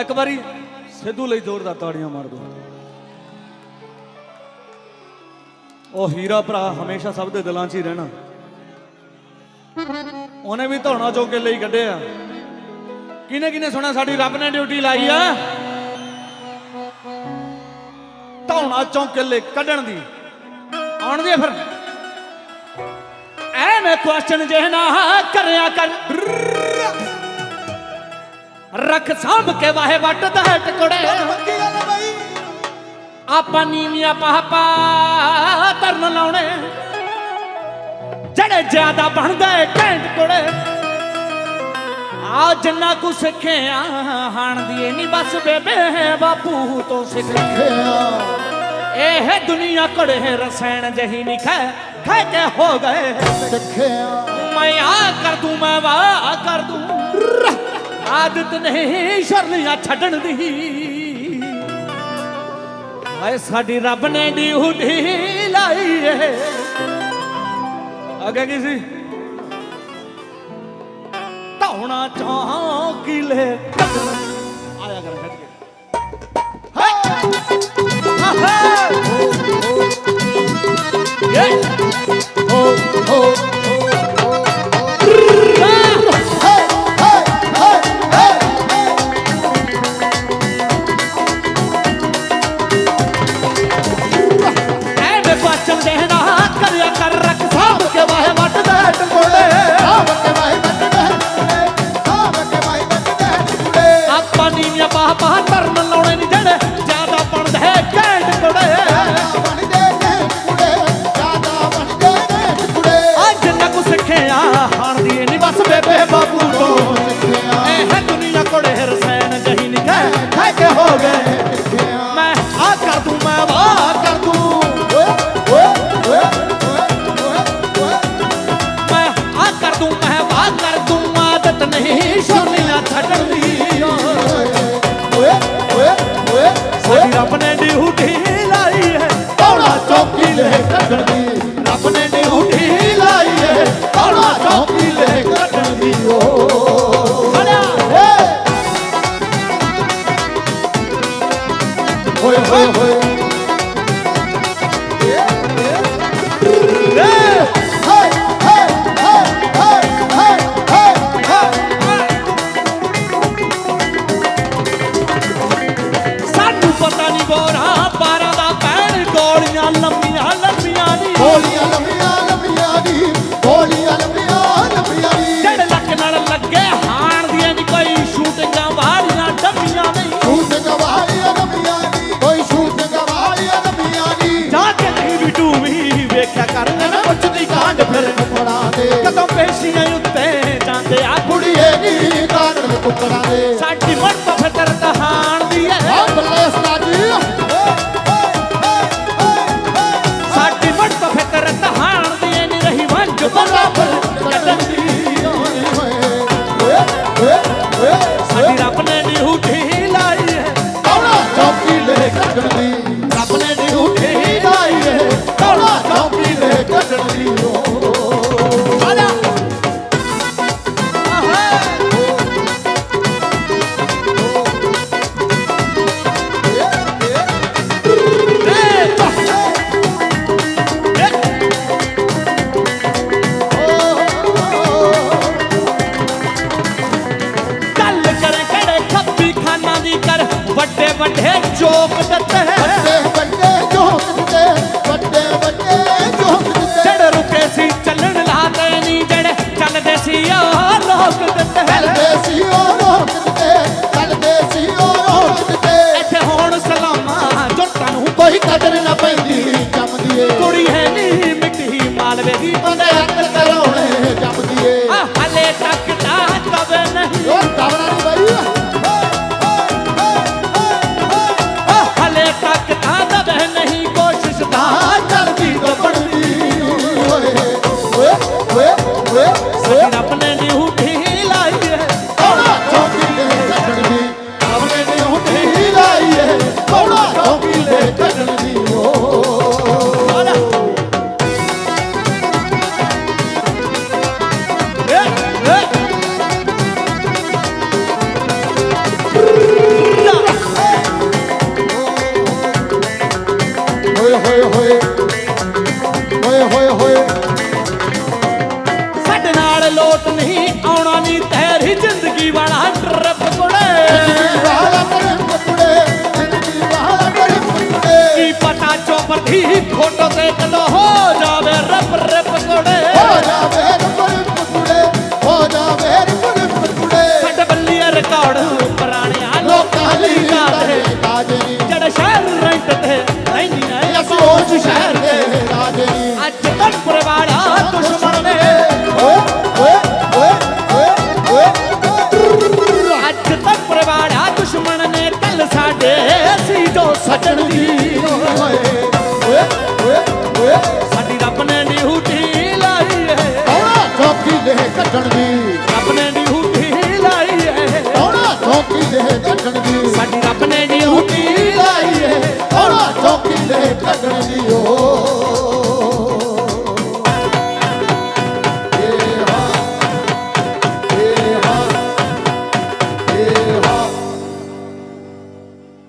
ਇੱਕ ਵਾਰੀ ਸਿੱਧੂ ਲਈ ਜ਼ੋਰਦਾਰ ਤਾੜੀਆਂ ਮਾਰ ਦਿਓ। ਉਹ ਹੀਰਾ ਭਰਾ ਹਮੇਸ਼ਾ ਸਭ ਦੇ ਦਿਲਾਂ 'ਚ ਹੀ ਰਹਿਣਾ। ਉਹਨੇ ਵੀ ਧੌਣਾ ਚੋਂ ਕੇ ਲਈ ਕੱਢਿਆ। ਕਿਨੇ ਕਿਨੇ ਸੁਣਿਆ ਸਾਡੀ ਰੱਬ ਨੇ ਡਿਊਟੀ ਲਾਈ ਆ? ਧੌਣਾ ਚੋਂ ਕਿੱਲੇ ਕੱਢਣ ਦੀ। ਆਉਣ ਦੀ ਫਿਰ। ਐਵੇਂ ਕੁਐਸਚਨ ਜੇ ਨਾ ਕਰਿਆ ਕਰ। ਰੱਖ ਸਾਂਭ ਕੇ ਵਾਹੇ ਵੱਟਦਾ ਹੈ ਟਕੜੇ ਆਪਾਂ ਨੀਵੀਆਂ ਪਾਪਾ ਤਰਨ ਲਾਉਣੇ। ਜਿਹੜੇ ਜ਼ਿਆਦਾ ਬਣਦਾ ਏ ਕੋੜੇ। ਆ ਜਿੰਨਾ ਕੁ ਸਿੱਖਿਆ ਹਾਣ ਦੀ ਨਹੀਂ ਬਸ ਬੇਬੇ ਬਾਪੂ ਤੋਂ ਸਿੱਖਿਆ ਇਹ ਦੁਨੀਆ ਕੜੇ ਰਸੈਣ ਜਹੀ ਨਹੀਂ ਖੈ ਖੈ ਕੇ ਹੋ ਗਏ। ਸਿੱਖਿਆ ਮੈਂ ਆ ਕਰ ਦੂੰ ਮੈਂ ਵਾ ਕਰ ਦੂੰ। ਆਦਤ ਨਹੀਂ ਸ਼ਰਲੀਆਂ ਛੱਡਣ ਦੀ। ਹਾਏ ਸਾਡੀ ਰੱਬ ਨੇ ਡਿਊਟੀ ਲਾਈ ਏ। ਅੱਗੇ ਕੀ ਸੀ? ਧੌਣਾ ਚੌਕੀਲੇ ਆਇਆ ਕਰ ਖੱਜ ਕੇ। ਏ ਹੋ ਹੋ ਕਰਿਆ ਕਰ ਰੱਖ ਸਾਂਭ ਕੇ ਵਾਹੇ ਵੱਟ ਦੇ ਟਕੋੜੇ ਆਪਾਂ ਨੀਵੀਆਂ ਬਾਹ ਬਾਹ ਤਰਨ ਲਾਉਣੇ ਨਹੀਂ ਜਿਹੜੇ ਰੱਬ ਨੇ ਡਿਊਟੀ ਲਾਈ ਹੈ। ਕੌਣਾ ਚੌਕੀ ਲੈ ਕੱਢਣ ਦੀ ਰੱਬ ਨੇ ਡਿਊਟੀ ਲਾਈ ਹੈ। ਕੌਣਾ ਚੌਕੀ ਲੈ ਕੱਢਣ ਦੀ ਓ। ਹੋਏ ਹੋਏ ਹੋਏ। ਕਾਗੜ ਟੁਕੜਾ ਵੱਡੇ ਵੱਡੇ ਚੋਕ ਦਿੱਤੇ ਵੱਡੇ ਵੱਡੇ ਝੋਕ ਦਿੱਤੇ ਵੱਡੇ ਵੱਡੇ ਝੋਕ ਦਿੱਤੇ ਜਿਹੜੇ ਰੁਕੇ ਸੀ ਚੱਲਣ ਲਾਤੇ ਨਹੀਂ ਜਿਹੜੇ ਚੱਲਦੇ ਸੀ ਉਹ ਲੋਕ ਦਿੱਤੇ ਚੱਲਦੇ ਸੀ ਉਹ ਰੋਕ ਦਿੱਤੇ ਚੱਲਦੇ ਸੀ ਉਹ ਰੋਕ ਦਿੱਤੇ ਇੱਥੇ ਹੁਣ ਸਲਾਮਾਂ ਜੱਟਾਂ ਨੂੰ ਕੋਈ ਕਦਰ ਨਾ ਦੀ ਫੋਟੋ ਦੇਖ ਲੋ ਹੋ ਜਾਵੇ ਰੱਬ ਰੱਬ ਕੋੜੇ। ਹੋ ਜਾਵੇ ਰੱਬ ਰੱਬ ਕੋੜੇ ਹੋ ਜਾਵੇ ਰੱਬ ਰੱਬ ਕੋੜੇ। ਸਾਡੇ ਬੱਲੀਆਂ ਰਿਕਾਰਡ ਪੁਰਾਣਿਆਂ ਲੋਕਾਂ ਲਈ ਤਾਜੇ ਤਾਜੇ ਜਿਹੜਾ ਸ਼ਹਿਰ ਰੈਂਟ ਤੇ ਰਹਿੰਦੀਆਂ ਅਸੀਂ ਉਸ ਸ਼ਹਿਰ ਦੇ ਦੇ ਸਾਡੀ ਰੱਬ ਨੇ ਜੀ ਝੂਟੀ ਲਾਈ ਏ। ਥੋੜਾ ਚੌਕੀ ਦੇ ਢੱਕਣ ਦੀ